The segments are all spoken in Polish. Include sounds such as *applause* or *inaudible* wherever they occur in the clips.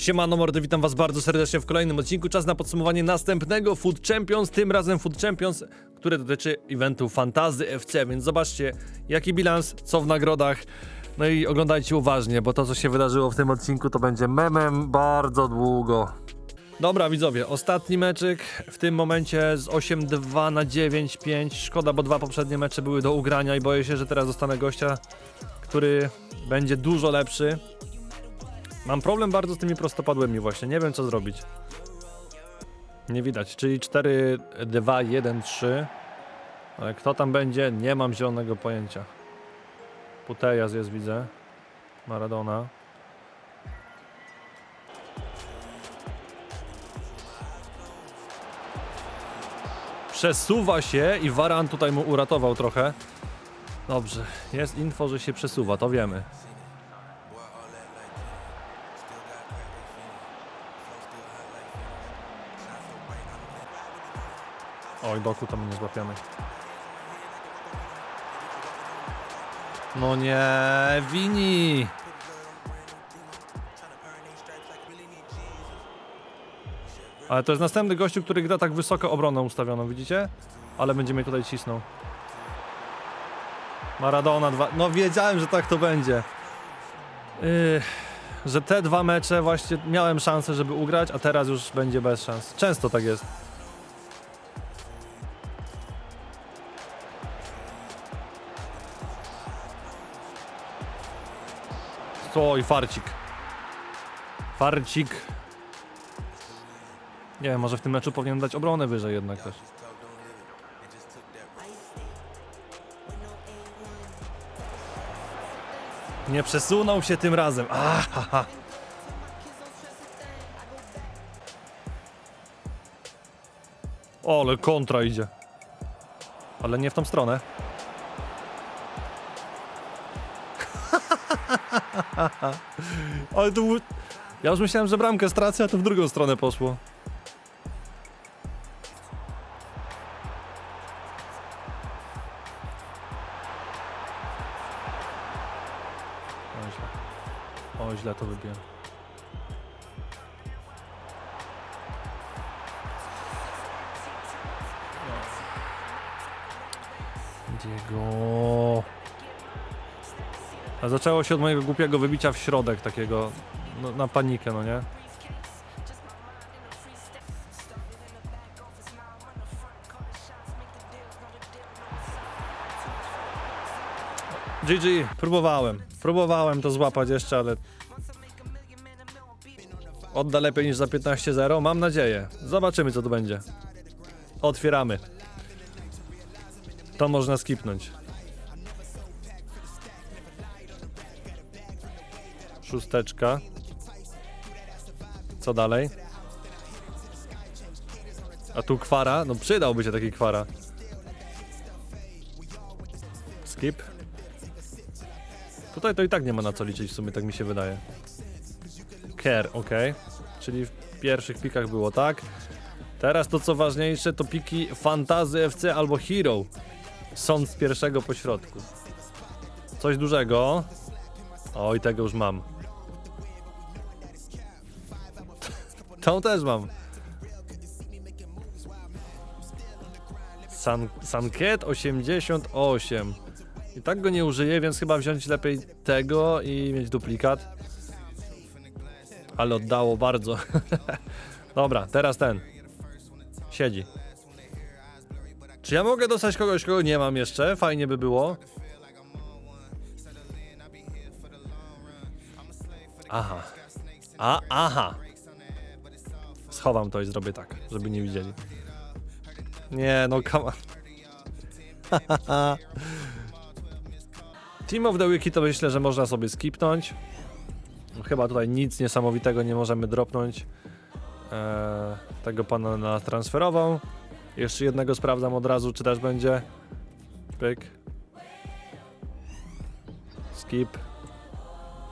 Siemano mordy, witam was bardzo serdecznie w kolejnym odcinku. Czas na podsumowanie następnego Food Champions, tym razem Food Champions, które dotyczy eventu Fantazy FC, więc zobaczcie jaki bilans, co w nagrodach. No i oglądajcie uważnie, bo to co się wydarzyło w tym odcinku to będzie memem bardzo długo. Dobra widzowie, ostatni meczyk w tym momencie z 8-2 na 9-5. Szkoda, bo dwa poprzednie mecze były do ugrania i boję się, że teraz dostanę gościa, który będzie dużo lepszy. Mam problem bardzo z tymi prostopadłymi właśnie, nie wiem co zrobić. Nie widać, czyli 4, 2, 1, 3. Ale kto tam będzie, nie mam zielonego pojęcia. Putejas jest, widzę. Maradona. Przesuwa się i Varan tutaj mu uratował trochę. Dobrze, jest info, że się przesuwa, to wiemy. Oj, doku tam nie złapiamy. No nie, Wini! Ale to jest następny gościu, który gra tak wysoko obronę ustawioną, widzicie? Ale będzie mnie tutaj cisnął. Maradona dwa. No wiedziałem, że tak to będzie. Yy, że te dwa mecze właśnie miałem szansę, żeby ugrać, a teraz już będzie bez szans. Często tak jest. Oj, farcik. Farcik. Nie wiem, może w tym meczu powinien dać obronę wyżej jednak też. Nie przesunął się tym razem. Ahaha. O, ale kontra idzie. Ale nie w tą stronę. *laughs* Ale to był... Ja już myślałem, że bramkę stracę, a to w drugą stronę poszło. O źle. O źle to wybiłem. Zaczęło się od mojego głupiego wybicia w środek takiego no, na panikę, no nie? GG, próbowałem. Próbowałem to złapać jeszcze, ale odda lepiej niż za 15-0. Mam nadzieję. Zobaczymy co to będzie. Otwieramy. To można skipnąć. Szósteczka. Co dalej? A tu kwara? No przydałby się taki kwara. Skip. Tutaj to i tak nie ma na co liczyć w sumie, tak mi się wydaje. Care, ok. Czyli w pierwszych pikach było tak. Teraz to co ważniejsze to piki Fantazy FC albo Hero. Sąd z pierwszego pośrodku. Coś dużego. Oj, tego już mam. Tą też mam. San, Sanket 88. I tak go nie użyję, więc chyba wziąć lepiej tego i mieć duplikat. Ale oddało bardzo. *laughs* Dobra, teraz ten. Siedzi. Czy ja mogę dostać kogoś, kogo nie mam jeszcze? Fajnie by było. Aha. A, aha. Schowam to i zrobię tak, żeby nie widzieli. Nie, no come *laughs* Team of the Wiki to myślę, że można sobie skipnąć. Chyba tutaj nic niesamowitego nie możemy dropnąć. Eee, tego pana na transferową. Jeszcze jednego sprawdzam od razu, czy też będzie. Pyk. Skip.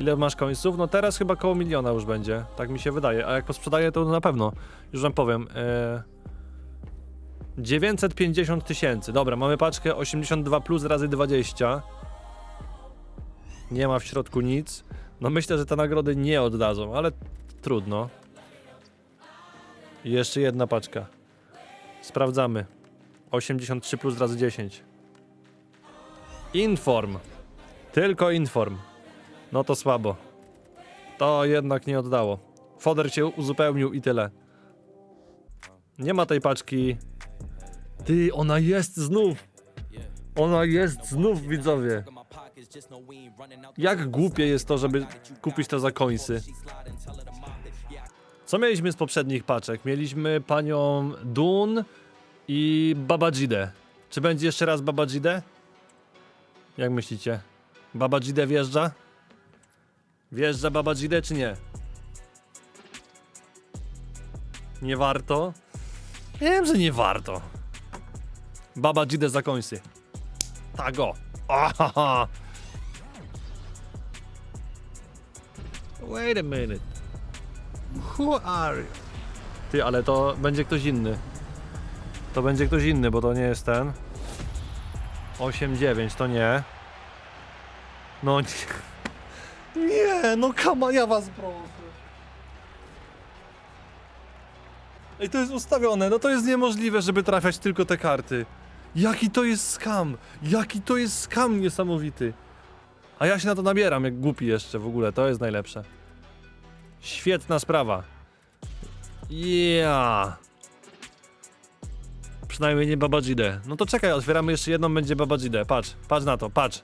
Ile masz końców? No teraz chyba koło miliona już będzie, tak mi się wydaje. A jak posprzedaję, to na pewno. Już wam powiem. E... 950 tysięcy. Dobra, mamy paczkę 82 plus razy 20. Nie ma w środku nic. No myślę, że te nagrody nie oddadzą, ale Trudno. I jeszcze jedna paczka. Sprawdzamy. 83 plus razy 10. Inform. Tylko inform. No to słabo. To jednak nie oddało. Foder się uzupełnił i tyle. Nie ma tej paczki. Ty, ona jest znów. Ona jest znów, widzowie. Jak głupie jest to, żeby kupić to za końsy. Co mieliśmy z poprzednich paczek? Mieliśmy panią Dun i Babajidę. Czy będzie jeszcze raz Babajidę? Jak myślicie? Babajidę wjeżdża? Wjeżdża Babajidę czy nie? Nie warto? Wiem, że nie warto. Babajidę za końsy. Tago. Ahaha. Wait a minute. Who are you? Ty, ale to będzie ktoś inny. To będzie ktoś inny, bo to nie jest ten. 8-9 to nie. No nie. Nie, no kama, ja was proszę. Ej, to jest ustawione, no to jest niemożliwe, żeby trafiać tylko te karty. Jaki to jest skam! Jaki to jest skam niesamowity! A ja się na to nabieram, jak głupi jeszcze w ogóle, to jest najlepsze. Świetna sprawa. Yeah. Przynajmniej nie Babajidę. No to czekaj, otwieramy jeszcze jedną, będzie Babajidę. Patrz, patrz na to, patrz.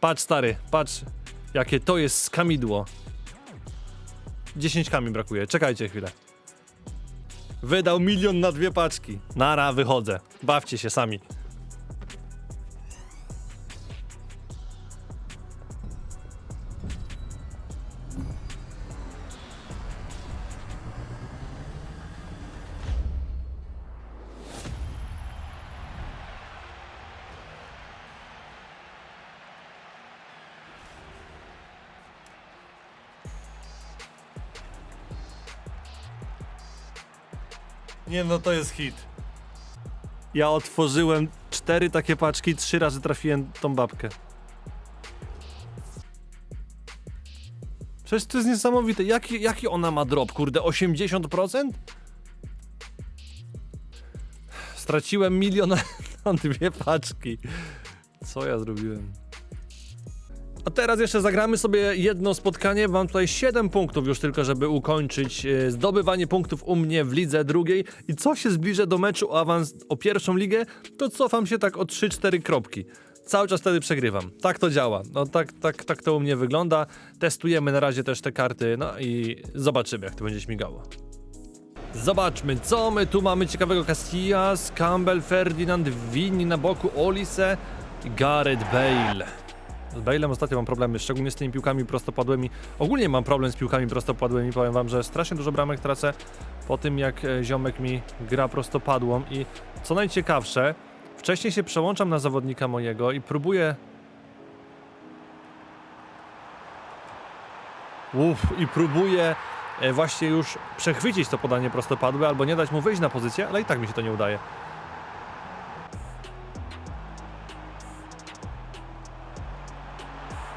Patrz stary, patrz. Jakie to jest skamidło. 10 kami brakuje, czekajcie chwilę. Wydał milion na dwie paczki. Nara, wychodzę. Bawcie się sami. Nie no, to jest hit. Ja otworzyłem cztery takie paczki, trzy razy trafiłem tą babkę. Przecież to jest niesamowite. Jaki, jaki ona ma drop, kurde? 80%? Straciłem milion na *laughs* dwie paczki. Co ja zrobiłem? A teraz jeszcze zagramy sobie jedno spotkanie. Mam tutaj 7 punktów już tylko, żeby ukończyć e, zdobywanie punktów u mnie w lidze drugiej. I co się zbliżę do meczu o awans o pierwszą ligę, to cofam się tak o 3-4 kropki. Cały czas wtedy przegrywam. Tak to działa. No tak, tak, tak to u mnie wygląda. Testujemy na razie też te karty, no i zobaczymy, jak to będzie śmigało. Zobaczmy, co my tu mamy ciekawego. Casillas, Campbell, Ferdinand, Winni na boku, Olise Gareth Bale. Z Bale'em ostatnio mam problemy, szczególnie z tymi piłkami prostopadłymi. Ogólnie mam problem z piłkami prostopadłymi, powiem wam, że strasznie dużo bramek tracę po tym, jak e, ziomek mi gra prostopadłą i co najciekawsze, wcześniej się przełączam na zawodnika mojego i próbuję... Uff, i próbuję e, właśnie już przechwycić to podanie prostopadłe albo nie dać mu wyjść na pozycję, ale i tak mi się to nie udaje.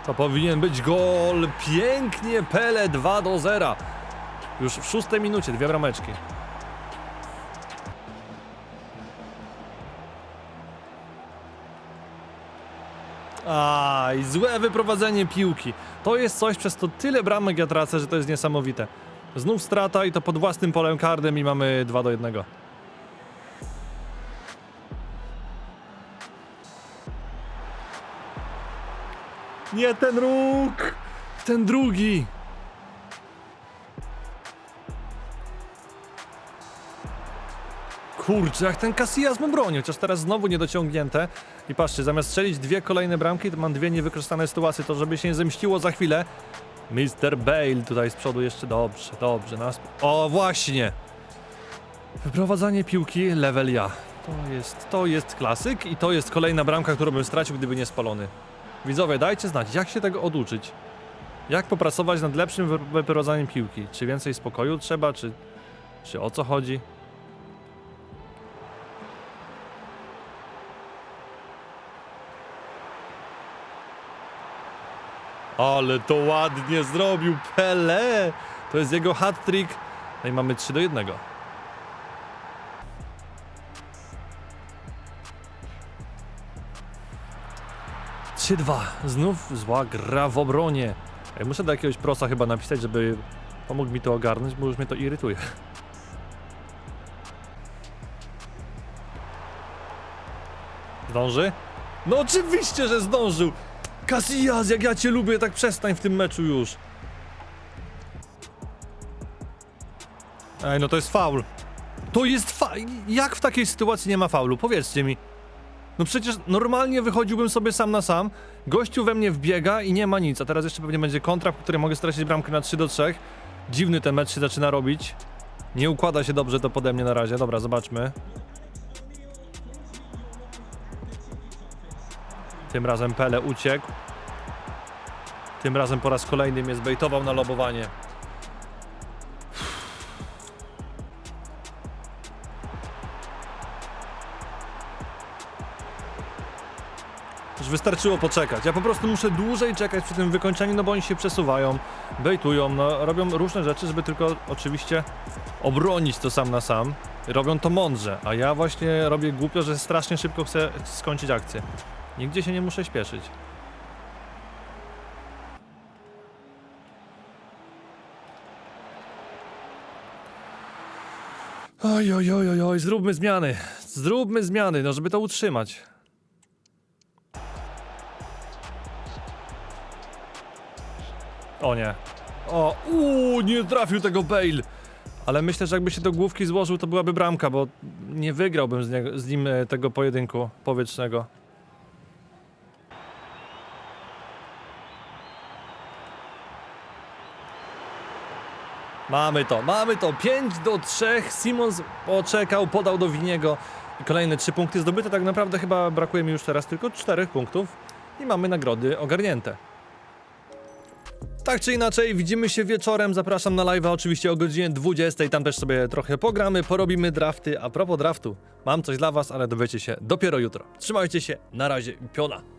To powinien być gol. Pięknie Pele 2 do 0. Już w szóstej minucie dwie brameczki. Aj, złe wyprowadzenie piłki. To jest coś, przez to tyle bramek ja tracę, że to jest niesamowite. Znów strata i to pod własnym polem karnym i mamy 2 do 1. Nie ten róg! Ten drugi! Kurczę, jak ten Casillas mu broni, chociaż teraz znowu niedociągnięte. I patrzcie, zamiast strzelić dwie kolejne bramki, to mam dwie niewykorzystane sytuacje, to żeby się nie zemściło za chwilę. Mr. Bale tutaj z przodu jeszcze dobrze, dobrze. Nas... O, właśnie! Wyprowadzanie piłki, level ja. To jest, to jest klasyk i to jest kolejna bramka, którą bym stracił, gdyby nie spalony. Widzowie, dajcie znać, jak się tego oduczyć? Jak popracować nad lepszym wy- wyprowadzaniem piłki? Czy więcej spokoju trzeba, czy, czy o co chodzi? Ale to ładnie zrobił Pele! To jest jego hat-trick. No i mamy 3 do 1. Trzy, dwa. Znów zła gra w obronie. Muszę do jakiegoś prosa chyba napisać, żeby pomógł mi to ogarnąć, bo już mnie to irytuje. Zdąży? No oczywiście, że zdążył! Casillas, jak ja cię lubię, tak przestań w tym meczu już. Ej, no to jest faul. To jest fa... Jak w takiej sytuacji nie ma faulu? Powiedzcie mi. No przecież normalnie wychodziłbym sobie sam na sam, gościu we mnie wbiega i nie ma nic, a teraz jeszcze pewnie będzie kontra, w której mogę stracić bramkę na 3 do 3. Dziwny ten mecz się zaczyna robić. Nie układa się dobrze to pode mnie na razie. Dobra, zobaczmy. Tym razem Pele uciekł. Tym razem po raz kolejny mnie zbejtował na lobowanie. Już wystarczyło poczekać. Ja po prostu muszę dłużej czekać przy tym wykończeniu, no bo oni się przesuwają, bejtują, no robią różne rzeczy, żeby tylko oczywiście obronić to sam na sam. Robią to mądrze, a ja właśnie robię głupio, że strasznie szybko chcę skończyć akcję. Nigdzie się nie muszę śpieszyć. Oj, oj, oj, oj, oj, zróbmy zmiany. Zróbmy zmiany, no żeby to utrzymać. O nie. O, uuu, nie trafił tego Bale. Ale myślę, że jakby się do główki złożył, to byłaby bramka, bo nie wygrałbym z, z nim e, tego pojedynku powietrznego. Mamy to, mamy to. 5 do 3. Simons poczekał, podał do Winiego. I kolejne 3 punkty zdobyte. Tak naprawdę chyba brakuje mi już teraz tylko 4 punktów. I mamy nagrody ogarnięte. Tak czy inaczej, widzimy się wieczorem. Zapraszam na live'a oczywiście o godzinie 20. Tam też sobie trochę pogramy, porobimy drafty. A propos draftu, mam coś dla Was, ale dowiecie się dopiero jutro. Trzymajcie się, na razie, piona.